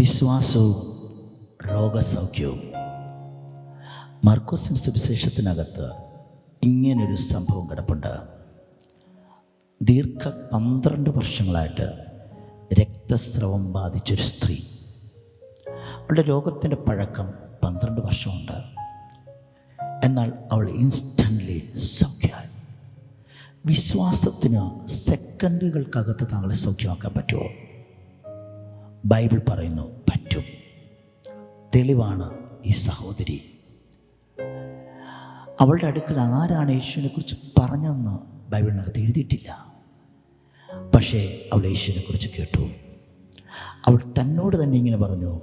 വിശ്വാസവും രോഗസൗഖ്യവും. മർക്കോസിൻ സുവിശേഷത്തിനകത്ത് ഇങ്ങനൊരു സംഭവം കിടപ്പുണ്ട്. ദീർഘ പന്ത്രണ്ട് വർഷങ്ങളായിട്ട് രക്തസ്രവം ബാധിച്ചൊരു സ്ത്രീ. അവളുടെ രോഗത്തിന്റെ പഴക്കം പന്ത്രണ്ട് വർഷമുണ്ട്. എന്നാൽ അവൾ ഇൻസ്റ്റന്റ്ലി സൗഖ്യമായി. വിശ്വാസത്തിന് സെക്കൻഡുകൾക്കകത്ത് താങ്കളെ സൗഖ്യമാക്കാൻ പറ്റുമോ? ബൈബിൾ പറയുന്നു പറ്റും. തെളിവാണ് ഈ സഹോദരി. അവളുടെ അടുക്കൽ ആരാണ് യേശുവിനെ കുറിച്ച് പറഞ്ഞതെന്ന് ബൈബിളിനകത്ത് എഴുതിയിട്ടില്ല. പക്ഷേ അവൾ യേശുവിനെ കുറിച്ച് കേട്ടു. അവൾ തന്നോട് തന്നെ ഇങ്ങനെ പറഞ്ഞു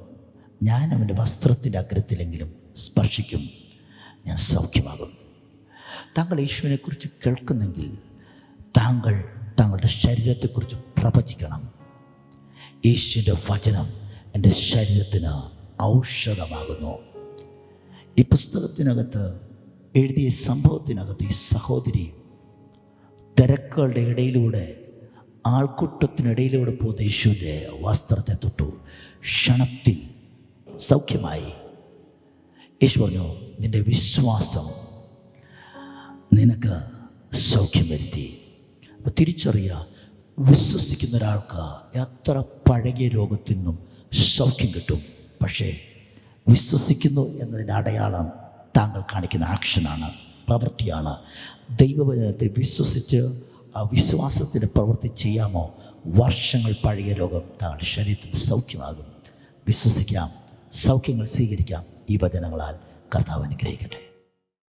ഞാൻ അവന്റെ വസ്ത്രത്തിന്റെ അഗ്രത്തിലെങ്കിലും സ്പർശിക്കും ഞാൻ സൗഖ്യമാകും. താങ്കൾ യേശുവിനെക്കുറിച്ച് കേൾക്കുന്നെങ്കിൽ താങ്കൾ താങ്കളുടെ ശരീരത്തെക്കുറിച്ച് പ്രവചിക്കണം. യേശുവിന്റെ വചനം എന്റെ ശരീരത്തിന് ഔഷധമാകുന്നു. ഈ പുസ്തകത്തിനകത്ത് എഴുതിയ സംഭവത്തിനകത്ത് ഈ സഹോദരി തിരക്കുകളുടെ ഇടയിലൂടെ ആൾക്കൂട്ടത്തിനിടയിലൂടെ പോകുന്ന യേശുവിന്റെ വസ്ത്രത്തെ തൊട്ടു. ക്ഷണത്തിൽ സൗഖ്യമായി. യേശു പറഞ്ഞു നിന്റെ വിശ്വാസം നിനക്ക് സൗഖ്യം വരുത്തി. അപ്പോൾ തിരിച്ചറിയുക വിശ്വസിക്കുന്ന ഒരാൾക്ക് എത്ര പഴകിയ രോഗത്തിൽ നിന്നും സൗഖ്യം കിട്ടും. പക്ഷേ വിശ്വസിക്കുന്നു എന്നതിന്റെ അടയാളം താങ്കൾ കാണിക്കുന്ന ആക്ഷനാണ് പ്രവൃത്തിയാണ്. ദൈവവചനത്തെ വിശ്വസിച്ച് ആ വിശ്വാസത്തിന്റെ പ്രവൃത്തി ചെയ്യാമോ? വർഷങ്ങൾ പഴകിയ രോഗം താങ്കളുടെ ശരീരത്തിൽ സൗഖ്യമാകും. വിശ്വസിക്കാം സൗഖ്യങ്ങൾ സ്വീകരിക്കാം ഈ വചനങ്ങളാൽ കർത്താവ് അനുഗ്രഹിക്കട്ടെ.